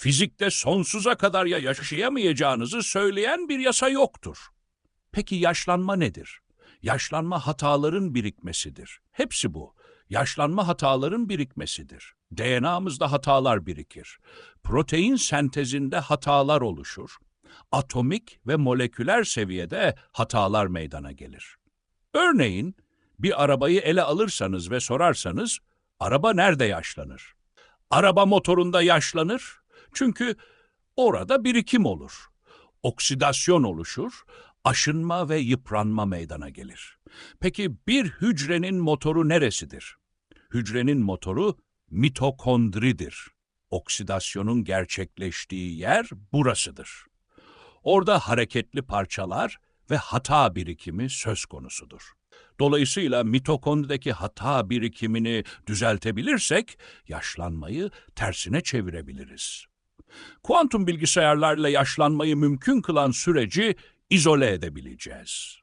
fizikte sonsuza kadar ya yaşayamayacağınızı söyleyen bir yasa yoktur. Peki yaşlanma nedir? Yaşlanma hataların birikmesidir. Hepsi bu. Yaşlanma hataların birikmesidir. DNA'mızda hatalar birikir. Protein sentezinde hatalar oluşur. Atomik ve moleküler seviyede hatalar meydana gelir. Örneğin bir arabayı ele alırsanız ve sorarsanız araba nerede yaşlanır? Araba motorunda yaşlanır çünkü orada birikim olur. Oksidasyon oluşur, aşınma ve yıpranma meydana gelir. Peki bir hücrenin motoru neresidir? Hücrenin motoru mitokondridir. Oksidasyonun gerçekleştiği yer burasıdır. Orada hareketli parçalar ve hata birikimi söz konusudur. Dolayısıyla mitokondrideki hata birikimini düzeltebilirsek yaşlanmayı tersine çevirebiliriz. Kuantum bilgisayarlarla yaşlanmayı mümkün kılan süreci izole edebileceğiz.